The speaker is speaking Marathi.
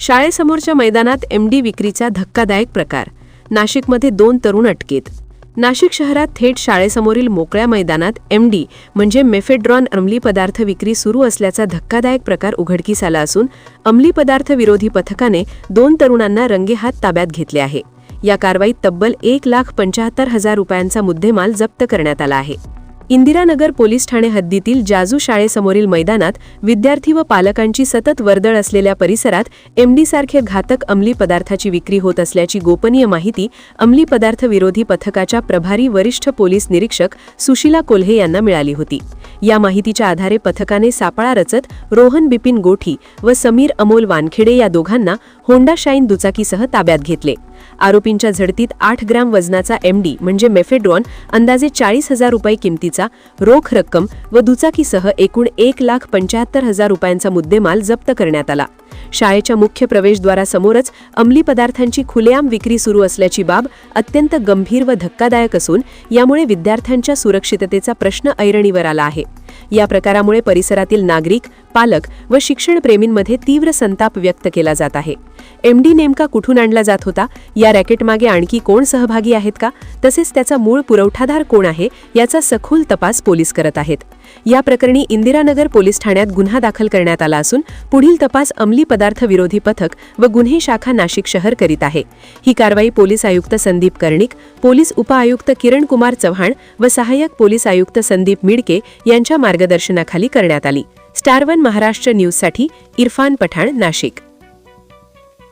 शाळेसमोरच्या मैदानात एमडी विक्रीचा धक्कादायक प्रकार. नाशिकमध्ये दोन तरुण अटकेत. नाशिक शहरात थेट शाळेसमोरील मोकळ्या मैदानात एमडी म्हणजे मेफेड्रॉन अंमली पदार्थ विक्री सुरू असल्याचा धक्कादायक प्रकार उघडकीस आला असून अंमली पदार्थ विरोधी पथकाने दोन तरुणांना रंगेहात ताब्यात घेतले आहे. या कारवाईत तब्बल एक लाख पंचाहत्तर हजार रुपयांचा मुद्देमाल जप्त करण्यात आला आहे. इंदिरानगर पोलीस ठाणे हद्दीतील जाजू शाळेसमोरील मैदानात विद्यार्थी व पालकांची सतत वर्दळ असलेल्या परिसरात एमडी सारखे घातक अंमली पदार्थाची विक्री होत असल्याची गोपनीय माहिती अंमली पदार्थ विरोधी पथकाच्या प्रभारी वरिष्ठ पोलीस निरीक्षक सुशीला कोल्हे यांना मिळाली होती. या माहितीच्या आधारे पथकाने सापळा रचत रोहन बिपिन गोठी व समीर अमोल वानखेडे या दोघांना होंडा शाईन दुचाकीसह ताब्यात घेतले. आरोपींच्या झडतीत आठ ग्रॅम वजनाचा एमडी म्हणजे मेफेड्रॉन अंदाजे चाळीस हजार रुपये किमतीचा रोख रक्कम व दुचाकीसह एकूण एक लाख पंच्याहत्तर हजार रुपयांचा मुद्देमाल जप्त करण्यात आला. शाळेच्या मुख्य प्रवेशद्वारासमोरच अंमली पदार्थांची खुलेआम विक्री सुरू असल्याची बाब अत्यंत गंभीर व धक्कादायक असून यामुळे विद्यार्थ्यांच्या सुरक्षिततेचा प्रश्न ऐरणीवर आला आहे. या प्रकारामुळे परिसरातील नागरिक पालक व शिक्षणप्रेमींमध्ये तीव्र संताप व्यक्त केला जात आहे. एमडी नेमका कुठून आणला जात होता? या रॅकेटमागे आणखी कोण सहभागी आहेत का? तसेच त्याचा मूळ पुरवठादार कोण आहे? याचा सखोल तपास पोलीस करत आहेत. या प्रकरणी इंदिरानगर पोलीस ठाण्यात गुन्हा दाखल करण्यात आला असून पुढील तपास अंमली पदार्थ विरोधी पथक व गुन्हे शाखा नाशिक शहर करीत आहे. ही कारवाई पोलीस आयुक्त संदीप कर्णिक पोलीस उपआयुक्त किरण कुमार चव्हाण व सहाय्यक पोलीस आयुक्त संदीप मिडके यांच्या मार्गदर्शनाखाली करण्यात आली. स्टार वन महाराष्ट्र न्यूजसाठी इरफान पठाण नाशिक.